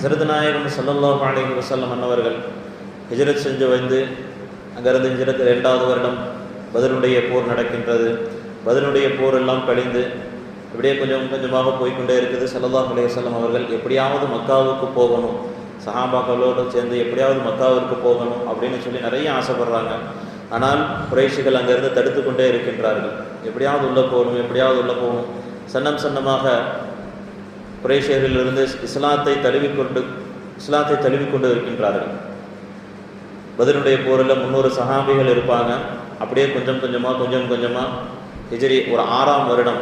ஹசரத் நாயகம் ஸல்லல்லாஹு அலைஹி வஸல்லம் அன்னவர்கள் ஹிஜரத் செஞ்சு வந்து அங்கிருந்து ஹிஜ்ரத் ரெண்டாவது வருடம் பதிலுடைய போர் நடக்கின்றது. பதிலுடைய போர் எல்லாம் கழிந்து இப்படியே கொஞ்சம் கொஞ்சமாக போய்க்கொண்டே இருக்குது. சல்லல்லா அலைஹி அவர்கள் எப்படியாவது மக்காவுக்கு போகணும். சஹாபாக்களோடு சேர்ந்து எப்படியாவது மக்காவிற்கு போகணும் அப்படின்னு சொல்லி நிறைய ஆசைப்படுறாங்க. ஆனால் குறைஷிகள் அங்கேருந்து தடுத்து கொண்டே இருக்கின்றார்கள். எப்படியாவது உள்ளே போகணும் எப்படியாவது உள்ளே போகணும். சன்னம் சன்னமாக குறைஷியர்களிலிருந்து இஸ்லாத்தை தழுவிக்கொண்டு இஸ்லாத்தை தழுவிக்கொண்டு இருக்கின்றார்கள் பதிலுடைய போரில் முந்நூறு சஹாபிகள் இருப்பாங்க. அப்படியே கொஞ்சம் கொஞ்சமாக கொஞ்சம் கொஞ்சமாக ஹிஜரி ஒரு ஆறாம் வருடம்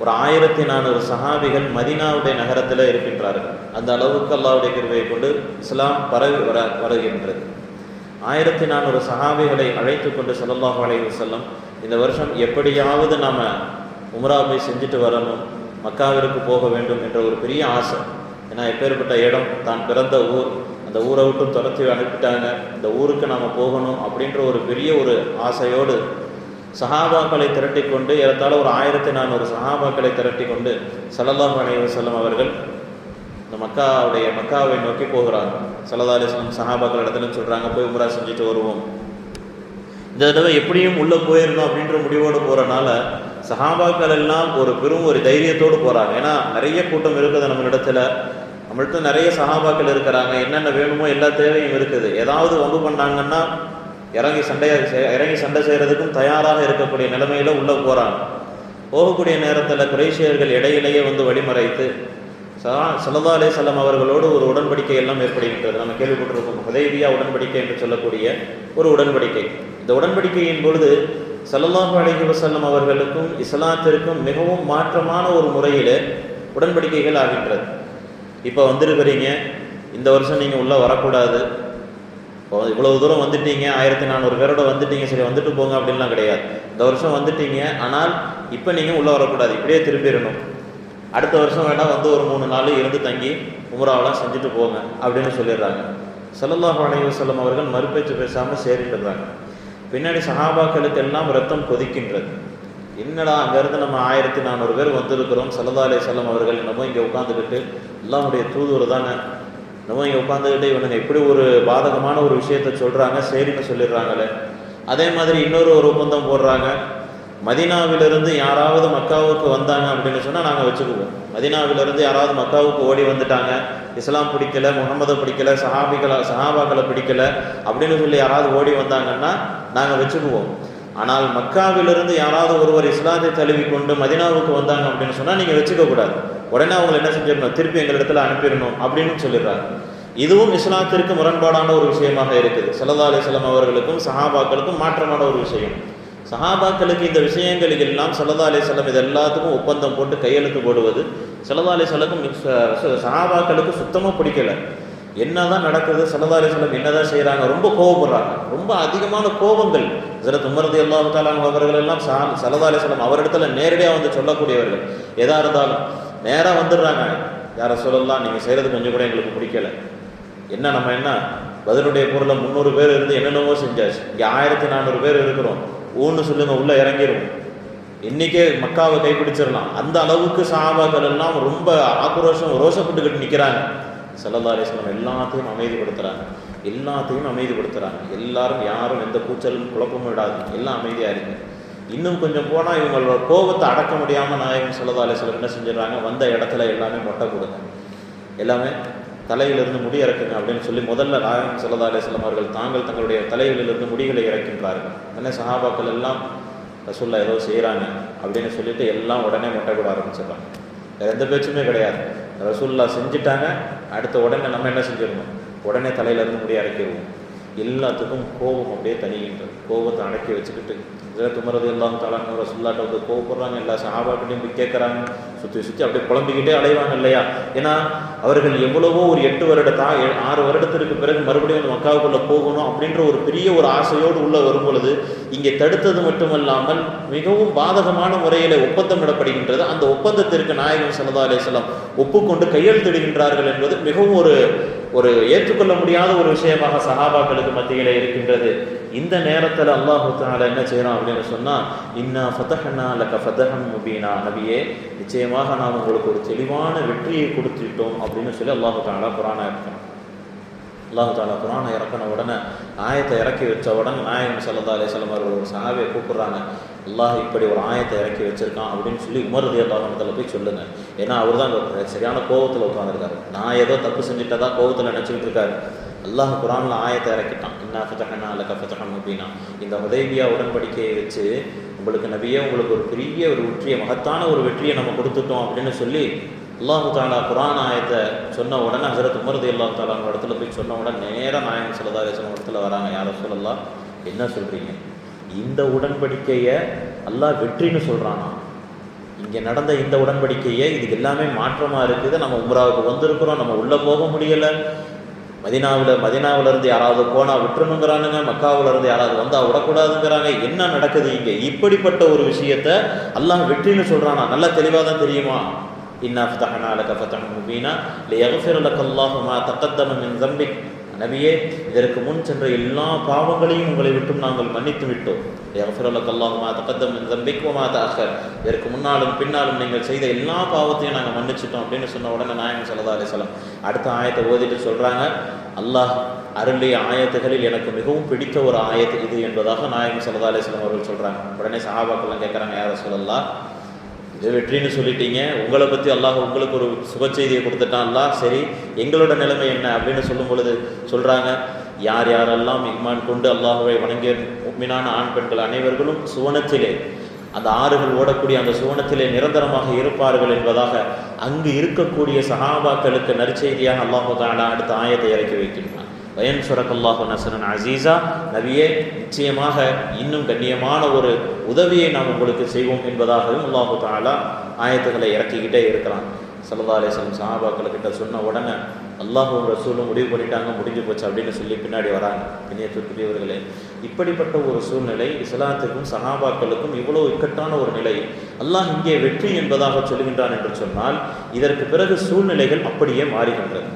ஒரு ஆயிரத்தி நானூறு சஹாபிகள் மதீனாவுடைய நகரத்தில் இருக்கின்றார்கள். அந்த அளவுக்கு அல்லாவுடைய கிருபையை கொண்டு இஸ்லாம் பரவி வர வருகின்றது. ஆயிரத்தி நானூறு சஹாபிகளை அழைத்து கொண்டு ஸல்லல்லாஹு அலைஹி செல்லம் இந்த வருஷம் எப்படியாவது நாம் உம்ரா போய் செஞ்சுட்டு வரணும். மக்காவிற்கு போக வேண்டும் என்ற ஒரு பெரிய ஆசை. ஏன்னா எப்பேற்பட்ட இடம் தான் பிறந்த ஊர் அந்த ஊரை விட்டும் துரத்தி அனுப்பிட்டாங்க. இந்த ஊருக்கு நாம் போகணும் அப்படின்ற ஒரு பெரிய ஒரு ஆசையோடு சஹாபாக்களை திரட்டி கொண்டு ஏறத்தாழ ஒரு ஆயிரத்தி நானூறு சஹாபாக்களை திரட்டி கொண்டு சலதா அலைஹி செல்லும் அவர்கள் இந்த மக்காவுடைய மக்காவை நோக்கி போகிறாங்க சல்லா அலிஸ்லாம் சஹாபாக்கள் இடத்துல சொல்கிறாங்க போய் உமரா செஞ்சுட்டு வருவோம். இந்த தடவை எப்படியும் உள்ளே போயிடணும் அப்படின்ற முடிவோடு போகிறனால சஹாபாக்கள் எல்லாம் ஒரு பெரும் ஒரு தைரியத்தோடு போகிறாங்க ஏன்னா நிறைய கூட்டம் இருக்குது நம்மளிடத்துல நம்மள்ட்ட நிறைய சஹாபாக்கள் இருக்கிறாங்க. என்னென்ன வேணுமோ எல்லா தேவையும் இருக்குது. ஏதாவது வம்பு பண்ணாங்கன்னா இறங்கி சண்டையை இறங்கி சண்டை செய்கிறதுக்கும் தயாராக இருக்கக்கூடிய நிலைமையில் உள்ளே போகிறாங்க போகக்கூடிய நேரத்தில் குரேஷியர்கள் இடையிலேயே வந்து வழிமறைத்து சல்லா அலே சலம் அவர்களோடு ஒரு உடன்படிக்கை எல்லாம் ஏற்படுகின்றது. நம்ம கேள்விப்பட்டிருக்கோம் உதவியாக உடன்படிக்கை என்று சொல்லக்கூடிய ஒரு உடன்படிக்கை. இந்த உடன்படிக்கையின் பொழுது சல்லாஹு அலஹி வசல்லம் அவர்களுக்கும் இஸ்லாத்திற்கும் மிகவும் மாற்றமான ஒரு முறையில் உடன்படிக்கைகள் ஆகின்றது. இப்போ வந்திருக்கிறீங்க இந்த வருஷம் நீங்கள் உள்ளே வரக்கூடாது. இப்போ இவ்வளவு தூரம் வந்துட்டீங்க ஆயிரத்தி நானூறு பேரோட வந்துட்டீங்க சரி வந்துட்டு போங்க அப்படின்லாம் கிடையாது. இந்த வருஷம் வந்துட்டீங்க ஆனால் இப்போ நீங்கள் உள்ளே வரக்கூடாது இப்படியே திரும்பிடணும். அடுத்த வருஷம் வேணால் வந்து ஒரு மூணு நாள் இருந்து தங்கி உம்ராவெல்லாம் செஞ்சுட்டு போங்க அப்படின்னு சொல்லிடுறாங்க. ஸல்லல்லாஹு அலைவசல்லம் அவர்கள் மறுபேச்சு பேசாமல் சேரிட்டுறாங்க பின்னாடி சஹாபாக்களுக்கு எல்லாம் ரத்தம் கொதிக்கின்றது. என்னடா அங்கேருந்து நம்ம ஆயிரத்தி நானூறு பேர் வந்திருக்கிறோம் சல்லா அலைஹி அவர்கள் என்னமோ இங்கே உட்காந்துக்கிட்டு எல்லாருடைய தூதுவர் தானே. நம்ம இங்கே உட்காந்துக்கிட்டு இவனுங்க இப்படி ஒரு பாதகமான ஒரு விஷயத்த சொல்கிறாங்க சரின்னு சொல்லிடுறாங்களே. அதே மாதிரி இன்னொரு ஒரு ஒப்பந்தம் போடுறாங்க. மதீனாவிலிருந்து யாராவது மக்காவுக்கு வந்தாங்க அப்படின்னு சொன்னால் நாங்கள் வச்சுக்குவோம். மதினாவிலிருந்து யாராவது மக்காவுக்கு ஓடி வந்துட்டாங்க இஸ்லாம் பிடிக்கல முகமதை பிடிக்கல சஹாபிகளை சஹாபாக்களை பிடிக்கல அப்படின்னு சொல்லி யாராவது ஓடி வந்தாங்கன்னா நாங்கள் வச்சுக்குவோம். ஆனால் மக்காவிலிருந்து யாராவது ஒருவர் இஸ்லாத்தை தழுவிக்கொண்டு மதீனாவுக்கு வந்தாங்க அப்படின்னு சொன்னால் நீங்கள் வச்சுக்கக்கூடாது உடனே அவங்களை என்ன செஞ்சிடணும்? திருப்பி எங்கள் இடத்துல அனுப்பிடணும் அப்படின்னு சொல்லிடுறாங்க. இதுவும் இஸ்லாத்திற்கு முரண்பாடான ஒரு விஷயமாக இருக்குது. சல்லா அலிஸ்லாம் அவர்களுக்கும் சஹாபாக்களுக்கும் மாற்றமான ஒரு விஷயம். சஹாபாக்களுக்கு இந்த விஷயங்கள் எல்லாம் சல்லா அலிஸ்லாம் இது எல்லாத்துக்கும் ஒப்பந்தம் போட்டு கையெழுத்து போடுவது சல்லா அலிஸ்லக்கும் சஹாபாக்களுக்கு சுத்தமாக பிடிக்கல. என்னதான் நடக்குது சலதாலே அலிஸ்லம் என்னதான் செய்கிறாங்க ரொம்ப கோவப்படுறாங்க. ரொம்ப அதிகமான கோபங்கள். ஹசரத் உமரது எல்லா அவர்கள் எல்லாம் சா சல்லா அலிஸ்லம் அவரிடத்துல நேரடியாக வந்து சொல்லக்கூடியவர்கள். எதா இருந்தாலும் நேராக வந்துடுறாங்க. யாரை சொல்லலாம் நீங்கள் செய்கிறது கொஞ்சம் கூட எங்களுக்கு பிடிக்கல. என்ன நம்ம என்ன? பதிலுடைய பொருளை முந்நூறு பேர் இருந்து என்னென்னவோ செஞ்சாச்சு. இங்கே ஆயிரத்தி நானூறு பேர் இருக்கிறோம். ஊன்னு சொல்லுங்க உள்ளே இறங்கிடுவோம் இன்னைக்கே மக்காவை கைப்பிடிச்சிடலாம். அந்த அளவுக்கு சாபாக்கள் எல்லாம் ரொம்ப ஆக்ரோஷம் ரோஷப்பட்டுக்கிட்டு நிற்கிறாங்க சல்லல்லா அலிஸ்லாம் எல்லாத்தையும் அமைதிப்படுத்துகிறாங்க எல்லாத்தையும் அமைதிப்படுத்துகிறாங்க எல்லாரும் யாரும் எந்த கூச்சலும் குழப்பமும் விடாது எல்லாம் அமைதியாக இருக்கு இன்னும் கொஞ்சம் போனால் இவங்களோட கோபத்தை அடக்க முடியாமல் நாயகன் சல்லல்லா அலிஸ்லாம் என்ன செஞ்சிடறாங்க? வந்த இடத்துல எல்லாமே மொட்டை கொடுங்க எல்லாமே தலையிலிருந்து முடி இறக்குங்க அப்படின்னு சொல்லி முதல்ல நாயகம் சல்லா அலிஸ்லாம் அவர்கள் தாங்கள் தங்களுடைய தலையிலிருந்து முடிகளை இறக்கின்றார்கள். உடனே சஹாபாக்கள் எல்லாம் ரசூல்லா ஏதோ செய்கிறாங்க அப்படின்னு சொல்லிட்டு எல்லாம் உடனே மொட்டை கூட ஆரம்பிச்சிடறாங்க. வேறு எந்த பேச்சுமே கிடையாது. ரசூல்லா செஞ்சுட்டாங்க அடுத்த உடனே நம்ம என்ன செஞ்சிடணும்? உடனே தலையிலேருந்து முடி இறக்கிடுவோம். எல்லாத்துக்கும் கோபம் அப்படியே தனிகின்றது கோபத்தை அடக்கி வச்சுக்கிட்டு இதில் துமரது எல்லாம் தலாங்க ரசுல்லாட்ட வந்து கோவப்படுறாங்க. எல்லா சஹாபாக்கிட்டையும் போய் கேட்குறாங்க சுற்றி சுற்றி அப்படியே குழம்பிக்கிட்டே அலைவாங்க இல்லையா? ஏன்னா அவர்கள் எவ்வளவோ ஒரு எட்டு வருடத்தா ஆறு வருடத்திற்கு பிறகு மறுபடியும் அந்த மக்காவுக்குள்ளே போகணும் அப்படின்ற ஒரு பெரிய ஒரு ஆசையோடு உள்ளே வரும் பொழுது இங்கே தடுத்தது மட்டுமல்லாமல் மிகவும் பாதகமான முறையில் ஒப்பந்தம் இடப்படுகின்றது அந்த ஒப்பந்தத்திற்கு நாயகம் சல்லா அலிஸ்லாம் ஒப்புக்கொண்டு கையெழுத்திடுகின்றார்கள் என்பது மிகவும் ஒரு ஒரு ஏற்றுக்கொள்ள முடியாத ஒரு விஷயமாக சஹாபாக்களுக்கு மத்தியில் இருக்கின்றது. இந்த நேரத்தில் அல்லாஹு தாலா என்ன செய்கிறோம் அப்படின்னு சொன்னால் இன்னா ஃபதஹன்னா லக்க ஃபதஹன் முபீனா. நபியே நிச்சயமாக நாம் உங்களுக்கு ஒரு தெளிவான வெற்றியை கொடுத்துட்டோம் அப்படின்னு சொல்லி அல்லாஹு தாலா குரானா இருக்கணும் அல்லாஹு தாலா குரானை இறக்கின உடனே ஆயத்தை இறக்கி வச்ச உடனே நாயகம் சல்லா அலிஸ்லாம் அவர்கள் ஒரு சஹாபியை கூப்பிடுறாங்க அல்லாஹ் இப்படி ஒரு ஆயத்தை இறக்கி வச்சிருக்கான் அப்படின்னு சொல்லி உமர் ரதி அல்லாஹத்தில் போய் சொல்லுங்க. ஏன்னா அவர் தான் சரியான கோபத்தில் உட்காந்துருக்காரு நான் ஏதோ தப்பு செஞ்சுட்டதா கோவத்தில் நினச்சிக்கிட்டு இருக்காரு. அல்லாஹ் குரானில் ஆயத்தை இறக்கிட்டான். இன்னா ஃபதஹனா அல்ல ஃபதஹன் அப்படின்னா இந்த உதவியா உடன்படிக்கையை வச்சு உங்களுக்கு நபியே உங்களுக்கு ஒரு பெரிய ஒரு வெற்றியை மகத்தான ஒரு வெற்றியை நம்ம கொடுத்துட்டோம் அப்படின்னு சொல்லி அல்லாஹு தாலா குரான் ஆயத்தை சொன்ன உடனே ஹசரத் உமரது அல்லா தாலா இடத்துல போய் சொன்ன உடனே நேராக நாயகம் சொல்லதா சொன்ன இடத்துல வராங்க. யாரை சொல்லலாம் என்ன சொல்கிறீங்க இந்த உடன்படிக்கையை அல்லாஹ் வெற்றின்னு சொல்கிறானா இங்கே நடந்த இந்த உடன்படிக்கையை இதுக்கு எல்லாமே மாற்றமாக இருக்குது. நம்ம உம்ராவுக்கு வந்திருக்கிறோம். நம்ம உள்ளே போக முடியலை. மதினாவில் மதினாவிலேருந்து யாராவது போனால் விட்டுறணுங்கிறானுங்க மக்காவிலேருந்து யாராவது வந்தால் விடக்கூடாதுங்கிறாங்க. என்ன நடக்குது இங்கே? இப்படிப்பட்ட ஒரு விஷயத்த எல்லாம் வெற்றின்னு சொல்கிறானா நல்லா தெளிவாக தான் தெரியுமா? இன்னா ஃபதஹனா லக ஃபதஹன் முபீனா லியக்ஃபிர லக அல்லாஹு மா தகத்தம மின் நபியே இதற்கு முன் சென்ற எல்லா பாவங்களையும் உங்களை விட்டும் நாங்கள் மன்னித்து விட்டோம். லியக்ஃபிர லக அல்லாஹு மா இதற்கு முன்னாலும் பின்னாலும் நீங்கள் செய்த எல்லா பாவத்தையும் நாங்கள் மன்னிச்சிட்டோம் அப்படின்னு சொன்ன உடனே நாயகம் ஸல்லல்லாஹு அலைஹி அடுத்த ஆயத்தை ஓதிட்டு சொல்றாங்க அல்லாஹ் அருளிய ஆயத்துகளில் எனக்கு மிகவும் பிடித்த ஒரு ஆயத்து இது என்பதாக நாயகம் ஸல்லல்லாஹு அலைஹி அவர்கள் சொல்றாங்க. உடனே சஹாபாக்கெல்லாம் கேட்குறாங்க யார சொல்லலாம் வெற்றின்னு சொல்லிட்டீங்க. உங்களை பற்றி அல்லாஹ் உங்களுக்கு ஒரு சுப செய்தியை கொடுத்துட்டான் சரி எங்களோட நிலைமை என்ன அப்படின்னு சொல்லும் பொழுது சொல்கிறாங்க யார் யாரெல்லாம் இக்மான் கொண்டு அல்லாஹுவை வணங்கிய உண்மையான ஆண் பெண்கள் அனைவர்களும் சுவனத்திலே அந்த ஆறுகள் ஓடக்கூடிய அந்த சுவனத்திலே நிரந்தரமாக இருப்பார்கள் என்பதாக அங்கு இருக்கக்கூடிய சகாபாக்களுக்கு நற்செய்தியாக அல்லாஹு தாலா அடுத்த ஆயத்தை இறக்கி வைக்கின்றான். வயன் சுரக்கல்லாஹு நசரன் அசீஸா. நபியே நிச்சயமாக இன்னும் கண்ணியமான ஒரு உதவியை நாம் உங்களுக்கு செய்வோம் என்பதாகவும் அல்லாஹு தாலா ஆயத்துக்களை இறக்கிக்கிட்டே இருக்கிறான். சல்லா அலிஸ்லம் சஹாபாக்கள் கிட்ட சொன்ன உடனே அல்லாஹும் ரசூலும் முடிவு பண்ணிட்டாங்க முடிஞ்சு போச்சு அப்படின்னு சொல்லி பின்னாடி வராங்க. இணையத்திற்குரியவர்களே இப்படிப்பட்ட ஒரு சூழ்நிலை இஸ்லாத்திற்கும் சஹாபாக்களுக்கும் இவ்வளோ இக்கட்டான ஒரு நிலை. அல்லாஹ் இங்கே வெற்றி என்பதாக சொல்கின்றான் என்று சொன்னால் இதற்கு பிறகு சூழ்நிலைகள் அப்படியே மாறுகின்றது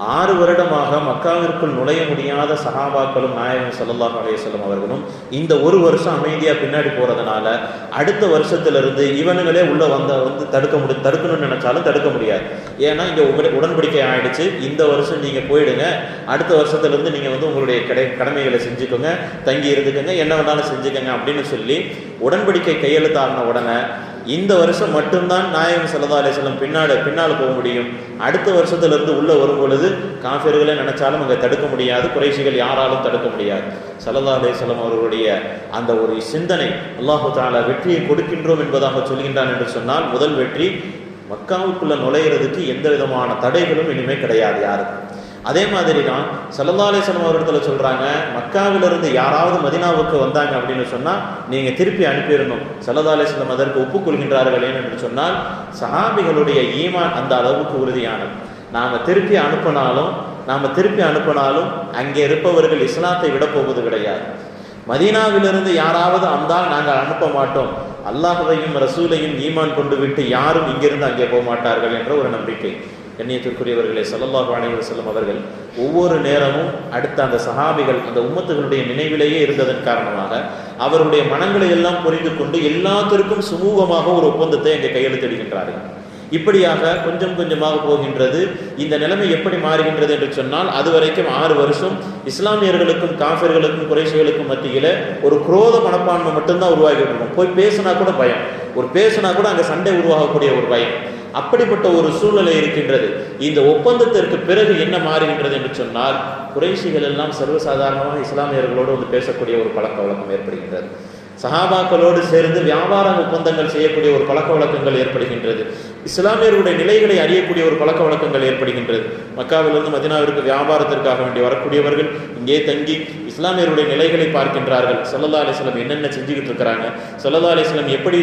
ஆறு வருடமாக மக்காவிற்குள் நுழைய முடியாத சஹாபாக்களும் நாயகம் சல்லாஹ் அலையம் அவர்களும் இந்த ஒரு வருஷம் அமைதியாக பின்னாடி போகிறதுனால அடுத்த வருஷத்திலிருந்து இவனுங்களே உள்ள வந்த வந்து தடுக்க முடி தடுக்கணும்னு நினைச்சாலும் தடுக்க முடியாது. ஏன்னா இங்கே உங்களுடைய உடன்படிக்கை ஆயிடுச்சு. இந்த வருஷம் நீங்கள் போயிடுங்க. அடுத்த வருஷத்துலேருந்து நீங்கள் வந்து உங்களுடைய கடை கடமைகளை செஞ்சுக்கோங்க. தங்கி இருந்துக்கோங்க. என்ன வேணாலும் செஞ்சுக்கோங்க அப்படின்னு சொல்லி உடன்படிக்கை கையெழுத்தாகின உடனே இந்த வருஷம் மட்டும்தான் நாயகம் சல்லா அலிஸ்லம் பின்னாடி பின்னால் போக முடியும். அடுத்த வருஷத்திலிருந்து உள்ளே வரும் பொழுது காஃபியர்களை நினைச்சாலும் அங்கே தடுக்க முடியாது குறைசிகள் யாராலும் தடுக்க முடியாது. சல்லா அலிஸ்லம் அவர்களுடைய அந்த ஒரு சிந்தனை அல்லாஹு தாலா வெற்றியை கொடுக்கின்றோம் என்பதாக சொல்கின்றான் என்று சொன்னால் முதல் வெற்றி மக்காவுக்குள்ள நுழையிறதுக்கு எந்த விதமான தடைகளும் இனிமேல் கிடையாது யாருக்கும். அதே மாதிரி தான் சல்லா அவர்களிடத்தில் சொல்கிறாங்க மக்காவிலிருந்து யாராவது மதினாவுக்கு வந்தாங்க அப்படின்னு சொன்னால் நீங்கள் திருப்பி அனுப்பிடணும். சல்லா அதற்கு ஒப்புக்கொள்கின்றார்கள் என்று சொன்னால் சஹாபிகளுடைய ஈமான் அந்த அளவுக்கு உறுதியானது. நாம் திருப்பி அனுப்பினாலும் நாம் திருப்பி அனுப்பினாலும் அங்கே இருப்பவர்கள் இஸ்லாத்தை விட போவது கிடையாது. மதீனாவிலிருந்து யாராவது அந்தால் நாங்கள் அனுப்ப மாட்டோம். அல்லாஹையும் ரசூலையும் ஈமான் கொண்டு விட்டு யாரும் இங்கிருந்து அங்கே போக மாட்டார்கள் என்ற ஒரு நம்பிக்கை. கண்ணியத்திற்குரியவர்களே சல்லல்லாஹு அலைவர் செல்லும் அவர்கள் ஒவ்வொரு நேரமும் அடுத்த அந்த சஹாபிகள் அந்த உம்மத்துகளுடைய நினைவிலேயே இருந்ததன் காரணமாக அவருடைய மனங்களை எல்லாம் புரிந்து கொண்டு எல்லாத்திற்கும் சுமூகமாக ஒரு ஒப்பந்தத்தை அங்கே கையெழுத்திடுகின்றார்கள் இப்படியாக கொஞ்சம் கொஞ்சமாக போகின்றது. இந்த நிலைமை எப்படி மாறுகின்றது என்று சொன்னால் அது வரைக்கும் ஆறு வருஷம் இஸ்லாமியர்களுக்கும் காஃபிர்களுக்கும் குறைசிகளுக்கும் மத்தியில் ஒரு குரோத மனப்பான்மை மட்டும்தான் உருவாகிட்டு இருக்கும். போய் பேசினா கூட பயம். ஒரு பேசுனா கூட அங்கே சண்டை உருவாகக்கூடிய ஒரு பயம். அப்படிப்பட்ட ஒரு சூழ்நிலை இருக்கின்றது. இந்த ஒப்பந்தத்திற்கு பிறகு என்ன மாறுகின்றது என்று சொன்னால் குறைசிகள் எல்லாம் சர்வசாதாரணமாக இஸ்லாமியர்களோடு வந்து பேசக்கூடிய ஒரு பழக்க வழக்கம் ஏற்படுகின்றது. சஹாபாக்களோடு சேர்ந்து வியாபார ஒப்பந்தங்கள் செய்யக்கூடிய ஒரு பழக்க வழக்கங்கள் ஏற்படுகின்றது. இஸ்லாமியர்களுடைய நிலைகளை அறியக்கூடிய ஒரு பழக்க வழக்கங்கள் ஏற்படுகின்றது. மக்காவிலிருந்து மதினாவிற்கு வியாபாரத்திற்காக வேண்டி வரக்கூடியவர்கள் இங்கே தங்கி இஸ்லாமியருடைய நிலைகளை பார்க்கின்றார்கள். சல்லல்லா அலிஸ்லாம் என்னென்ன செஞ்சுக்கிட்டு இருக்கிறாங்க? சல்லல்லா அலிஸ்லாம் எப்படி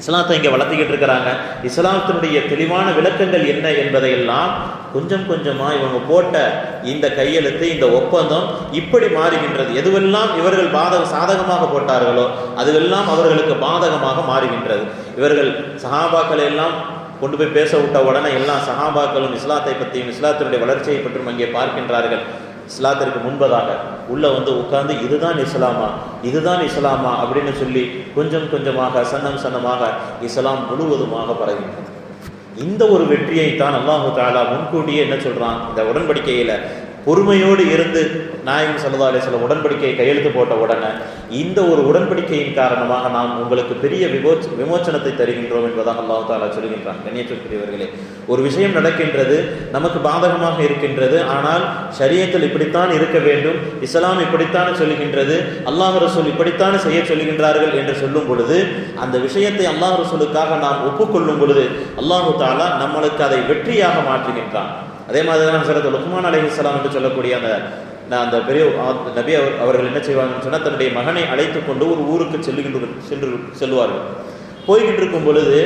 இஸ்லாத்தை இங்கே வளர்த்துக்கிட்டு இருக்கிறாங்க. இஸ்லாத்தினுடைய தெளிவான விளக்கங்கள் என்ன என்பதையெல்லாம் கொஞ்சம் கொஞ்சமாக இவங்க போட்ட இந்த கையெழுத்து இந்த ஒப்பந்தம் இப்படி மாறுகின்றது. எதுவெல்லாம் இவர்கள் பாதக சாதகமாக போட்டார்களோ அதுவெல்லாம் அவர்களுக்கு பாதகமாக மாறுகின்றது. இவர்கள் சஹாபாக்களை எல்லாம் கொண்டு போய் பேச விட்ட உடனே எல்லா சஹாபாக்களும் இஸ்லாத்தை பற்றியும் இஸ்லாத்தினுடைய வளர்ச்சியை பற்றியும் அங்கே பார்க்கின்றார்கள். இஸ்லாத்திற்கு முன்பதாக உள்ளே வந்து உட்கார்ந்து இதுதான் இஸ்லாமா இதுதான் இஸ்லாமா அப்படின்னு சொல்லி கொஞ்சம் கொஞ்சமாக சன்னம் சன்னமாக இஸ்லாம் முழுவதுமாக பரவுகின்றது இந்த ஒரு வெற்றியை தான் அல்லாஹு தாலா முன்கூட்டியே என்ன சொல்கிறான் இந்த உடன்படிக்கையில் பொறுமையோடு இருந்து நாயகம் சல்லா சில உடன்படிக்கையை கையெழுத்து போட்ட உடனே இந்த ஒரு உடன்படிக்கையின் காரணமாக நாம் உங்களுக்கு பெரிய விமோச் விமோச்சனத்தை தருகின்றோம் என்பதாக அல்லாஹு தாலா சொல்கின்றான். கண்ணியத்திற்குரியவர்களே ஒரு விஷயம் நடக்கின்றது நமக்கு பாதகமாக இருக்கின்றது ஆனால் சரியத்தில் இப்படித்தான் இருக்க வேண்டும் இஸ்லாம் இப்படித்தான் சொல்லுகின்றது அல்லாஹ் ரசூல் இப்படித்தான் செய்ய சொல்லுகின்றார்கள் என்று சொல்லும் பொழுது அந்த விஷயத்தை அல்லாஹ் ரசூலுக்காக நாம் ஒப்புக்கொள்ளும் பொழுது அல்லாஹு தாலா நம்மளுக்கு அதை வெற்றியாக மாற்றுகின்றான். அதே மாதிரி தான் சிறந்த லுக்மான் அலைஹிஸ்லாம் என்று சொல்லக்கூடிய அந்த நான் அந்த பெரிய நபி அவர் அவர்கள் என்ன செய்வாங்கன்னு சொன்னால் தன்னுடைய மகனை அழைத்து கொண்டு ஒரு ஊருக்கு செல்லுகின்ற சென்று செல்வார்கள் போய்கிட்டு இருக்கும் பொழுது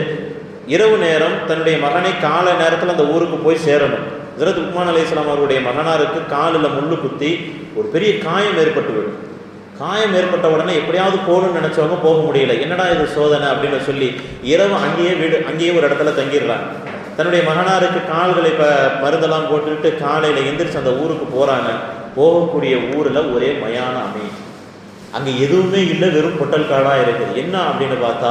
இரவு நேரம் தன்னுடைய மகனை காலை நேரத்தில் அந்த ஊருக்கு போய் சேரணும். ஜரத் உக்மான் அலி இஸ்லாம் அவருடைய மகனாருக்கு காலில் முள்ளு குத்தி ஒரு பெரிய காயம் ஏற்பட்டு விடும். காயம் ஏற்பட்ட உடனே எப்படியாவது போகணும்னு நினச்சவங்க போக முடியல. என்னடா இது சோதனை அப்படின்னு சொல்லி இரவு அங்கேயே வீடு அங்கேயே ஒரு இடத்துல தங்கிடுறாங்க. தன்னுடைய மகனாருக்கு கால்களை இப்போ மருந்தெல்லாம் போட்டுக்கிட்டு காலையில் எந்திரிச்சு அந்த ஊருக்கு போகிறாங்க போகக்கூடிய ஊரில் ஒரே மயான அமை அங்கே எதுவுமே இல்லை வெறும் பொட்டல் காடாக இருக்குது என்ன அப்படின்னு பார்த்தா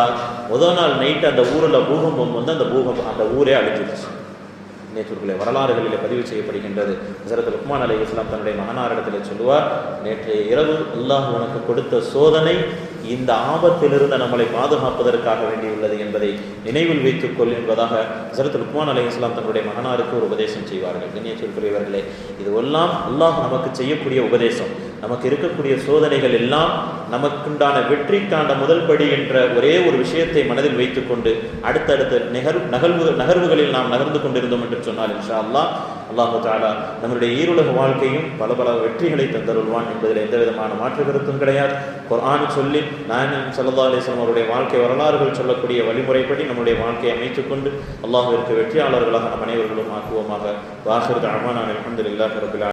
முதல் நாள் நைட்டு அந்த ஊரில் பூகம்பம் வந்து அந்த பூகம்பம் அந்த ஊரே அழிஞ்சிருச்சு. நேற்றுக்குள்ளே வரலாறுகளிலே பதிவு செய்யப்படுகின்றது. ஹசரத் லுக்மான் அலி இஸ்லாம் தன்னுடைய மகனாரிடத்தில் சொல்லுவார் நேற்றைய இரவு அல்லாஹ் உனக்கு கொடுத்த சோதனை இந்த ஆபத்திலிருந்து நம்மளை பாதுகாப்பதற்காக வேண்டியுள்ளது என்பதை நினைவில் வைத்துக் கொள் என்பதாக ஹசரத் லுக்மான் அலி இஸ்லாம் தன்னுடைய மகனாருக்கு ஒரு உபதேசம் செய்வார்கள். கண்ணியத்திற்குரியவர்களே இதுவெல்லாம் அல்லாஹ் நமக்கு செய்யக்கூடிய உபதேசம். நமக்கு இருக்கக்கூடிய சோதனைகள் எல்லாம் நமக்குண்டான வெற்றிக்கான முதல் படி என்ற ஒரே ஒரு விஷயத்தை மனதில் வைத்துக்கொண்டு அடுத்தடுத்த நிகர் நகர்வு நகர்வுகளில் நாம் நகர்ந்து கொண்டிருந்தோம் என்று சொன்னால் இன்ஷா அல்லாஹ் அல்லாஹு தாலா நம்முடைய ஈருலக வாழ்க்கையும் பல பல வெற்றிகளை தந்தருள்வான் என்பதில் எந்த விதமான மாற்று கருத்தும் கிடையாது. குரான் சொல்லி நாயகம் சல்லா அலிஸ்லாம் அவருடைய வாழ்க்கை வரலாறுகள் சொல்லக்கூடிய வழிமுறைப்படி நம்முடைய வாழ்க்கையை அமைத்துக்கொண்டு அல்லாஹ்விற்கு வெற்றியாளர்களாக நம் அனைவர்களும் ஆக்குவோமாக. வாசர் அமான் அலமதுல்லா